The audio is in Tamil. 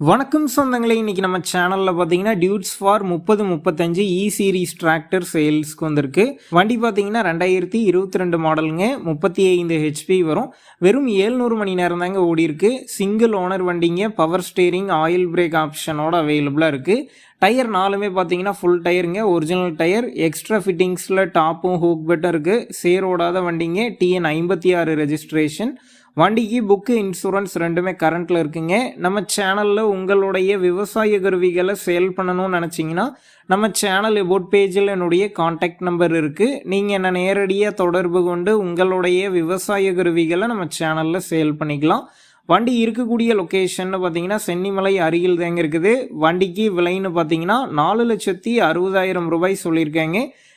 வணக்கம் சொந்தங்களே இன்றைக்கி நம்ம சேனலில் பார்த்தீங்கன்னா டியூட்ஸ் ஃபார் முப்பது முப்பத்தஞ்சு இ சீரீஸ் டிராக்டர் சேல்ஸ்க்கு வந்திருக்கு. வண்டி பார்த்தீங்கன்னா ரெண்டாயிரத்தி இருபத்தி ரெண்டு மாடலுங்க முப்பத்தி ஐந்து ஹெச்பி வரும். வெறும் ஏழ்நூறு மணி நேரம் தாங்க ஓடிருக்கு சிங்கிள் ஓனர் வண்டிங்க பவர் ஸ்டேரிங் ஆயில் பிரேக் ஆப்ஷனோட அவைலபிளாக இருக்குது டயர் நாலுமே பார்த்தீங்கன்னா ஃபுல் டயருங்க ஒரிஜினல் டயர் எக்ஸ்ட்ரா ஃபிட்டிங்ஸில் டாப்பும் ஹூக் பெட்டும் இருக்குது சேரோடாத வண்டிங்க டிஎன் ஐம்பத்தி ஆறு ரெஜிஸ்ட்ரேஷன் வண்டிக்கு புக்கு இன்சூரன்ஸ் ரெண்டுமே கரண்ட்டில் இருக்குங்க. நம்ம சேனலில் உங்களுடைய விவசாய கருவிகளை சேல் பண்ணணும்னு நினச்சிங்கன்னா நம்ம சேனல் எபோட் பேஜில் என்னுடைய காண்டாக்ட் நம்பர் இருக்குது நீங்கள் என்ன நேரடியாக தொடர்பு கொண்டு உங்களுடைய விவசாய கருவிகளை நம்ம சேனலில் சேல் பண்ணிக்கலாம். வண்டி இருக்கக்கூடிய லொக்கேஷன் பார்த்தீங்கன்னா சென்னிமலை அருகில் தாங்க இருக்குது. வண்டிக்கு விலைன்னு பார்த்தீங்கன்னா நாலு லட்சத்தி அறுபதாயிரம் ரூபாய் சொல்லியிருக்காங்க.